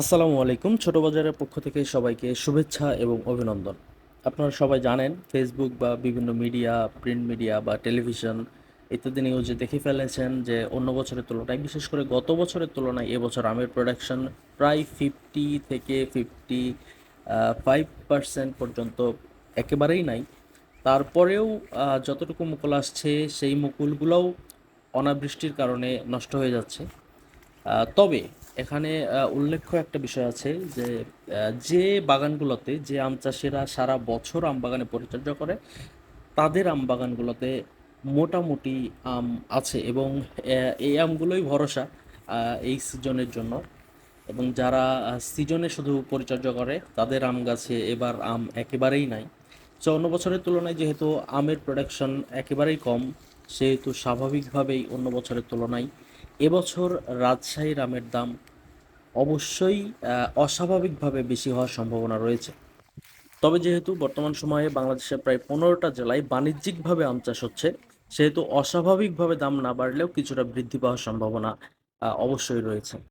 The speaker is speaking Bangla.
আসসালামু আলাইকুম, ছোট বাজারের পক্ষ থেকে সবাইকে শুভেচ্ছা এবং অভিনন্দন। আপনারা সবাই জানেন ফেসবুক বা বিভিন্ন মিডিয়া প্রিন্ট মিডিয়া বা টেলিভিশন ইত্যাদি নিউজে দেখে ফেলেছেন যে অন্য বছরের তুলনায়, বিশেষ করে গত বছরের তুলনায় এবছর আমের প্রোডাকশন প্রায় ফিফটি থেকে ফিফটি ফাইভ পার্সেন্ট পর্যন্ত একেবারেই নাই। তারপরেও যতটুকু মুকুল আসছে, সেই মুকুলগুলোও অনাবৃষ্টির কারণে নষ্ট হয়ে যাচ্ছে। তবে এখানে উল্লেখ্য একটা বিষয় আছে যে যে বাগানগুলোতে যে আম চাষিরা সারা বছর আম বাগানে পরিচর্যা করে, তাদের আম বাগানগুলোতে মোটামুটি আম আছে এবং এই আমগুলোই ভরসা এই সিজনের জন্য। এবং যারা সিজনে শুধু পরিচর্যা করে, তাদের আম গাছে এবার আম একেবারেই নাই। তো অন্য বছরের তুলনায় যেহেতু আমের প্রোডাকশন একেবারেই কম, সেহেতু স্বাভাবিকভাবেই অন্য বছরের তুলনায় এবছর রাজশাহীর আমের দাম অবশ্যই অস্বাভাবিকভাবে বেশি হওয়ার সম্ভাবনা রয়েছে। তবে যেহেতু বর্তমান সময়ে বাংলাদেশের প্রায় পনেরোটা জেলায় বাণিজ্যিকভাবে আম চাষ হচ্ছে, সেহেতু অস্বাভাবিকভাবে দাম না বাড়লেও কিছুটা বৃদ্ধি পাওয়ার সম্ভাবনা অবশ্যই রয়েছে।